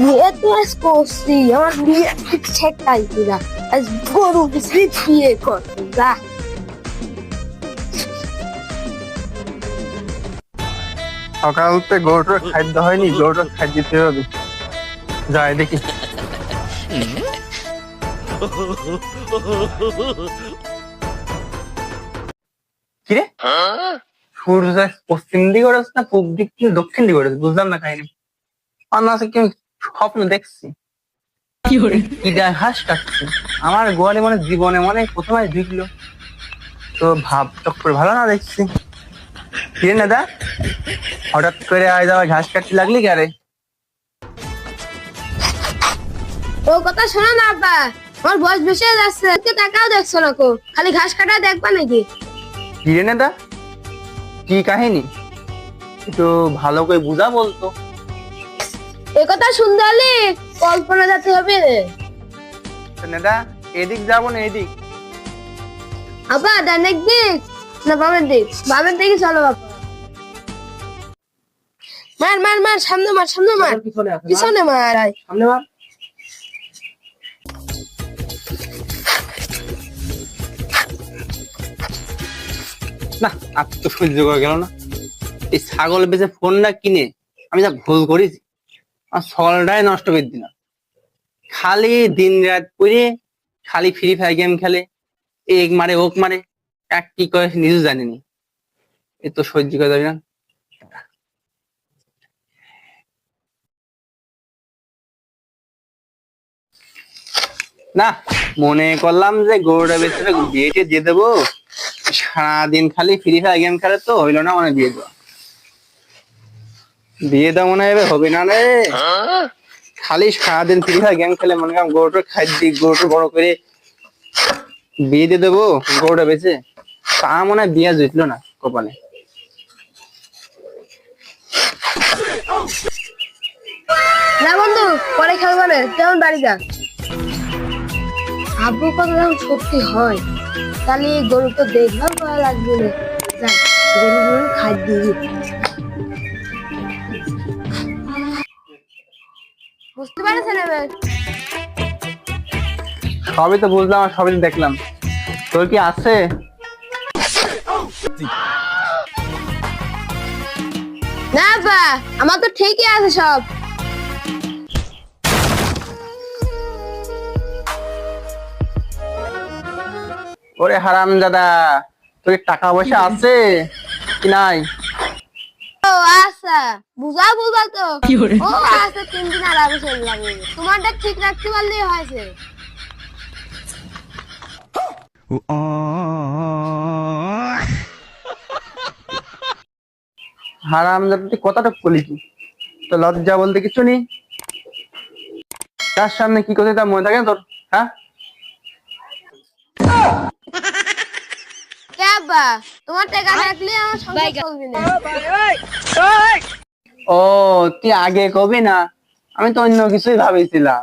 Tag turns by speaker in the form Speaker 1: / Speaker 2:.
Speaker 1: বিয়ে তো আজ করছি আমার বিয়ে আজ যা
Speaker 2: সকালতে গরুটার খাদ্য হয়নি গরুটার খাদ্য দিতে হবে। যাই দেখি। কিরে? সূর্য পশ্চিম দিকে ওঠেছে না পূব দিক দক্ষিণ দিকে ওঠেছে বুঝলাম না কাহিনী। না কি স্বপ্ন দেখছি। ঘাস কাটছে। আমার গোয়ালে মানে জীবনে মনে প্রথমে ঢুকলো তো ভাব চক্কর ভালো না দেখছি? কিরে না দা হঠাৎ করে আজ আবার ঘাস কাটতে লাগলি কে রে?
Speaker 1: ও কথা শোনো না আব্বা আমার বয়স বেশি যাচ্ছে একটু টাকাও দেখছ না কো। খালি ঘাস কাটা দেখবা নাকি?
Speaker 2: কিরে না দা কি কাহিনী? একটু ভালো করে বুঝা বলতো।
Speaker 1: এ কথা শুনতে হলে কল্পনা যাতে হবে।
Speaker 2: এদিক যাব না এদিক।
Speaker 1: আব্বা ডানের দিক না বামের দিক। বামের দিকে চলো বাবা। মার মার মার সামনে মার সামনে মার।
Speaker 2: পিছনে
Speaker 1: মার আয়।
Speaker 2: সামনে মার না আর তো সহ্য করা গেল না। এই ছাগল বেচে ফোনটা কিনে আমি যা ভুল করেছি আর সকালটাই নষ্ট করে দিলাম। খালি দিন রাত করে খালি ফ্রি ফায়ার গেম খেলে এক মারে ওক মারে এক কি করে নিজেও জানিনি। এ তো সহ্য করা যাবে না। না, মনে করলাম যে গরুটা বেচে বিয়েতে দিয়ে দেবো। সারাদিন খালি ফ্রি ফায়ার গেম খেলে তো হইল না মানে বিয়ে দেওয়া। বিয়ে দেওয়া মনে এবার হবে না রে। খালি সারাদিন ফ্রি ফায়ার গেম খেলে মনে কর গরুটা খাই গরুটা বড় করে বিয়ে দিয়ে দেবো, গরুটা বেঁচে। তা মনে হয় বিয়ে জুটলো না কপালে।
Speaker 1: না বন্ধু, পরে খেলব না বাড়ি যা আব্বু কথা সত্যি হয়, তাহলে গরু তো দেখভাল করা লাগবে না। দিই এবার?
Speaker 2: সবই তো বুঝলাম আর সবই দেখলাম। তোর কি আছে?
Speaker 1: না বা আমার তো ঠিকই আছে সব।
Speaker 2: ওরে হারাম দাদা তোর টাকা পয়সা আছে? কি নাই?
Speaker 1: আচ্ছা বুঝা বুঝা তো। ও আচ্ছা তিন দিন আর আগে চলে যাবে। তোমারটা ঠিক রাখতে পারলেই হয়েছে।
Speaker 2: হারাম তুই কথাটা বলি কি তো লজ্জা বলতে কিছু নেই। তার সামনে কি করতে তা মনে থাকে তোর? হ্যাঁ?
Speaker 1: তোমার টাকা রাখলে আমার সংসার চলবে না।
Speaker 2: ও তুই আগে কবি না? আমি তো অন্য কিছুই ভাবেছিলাম।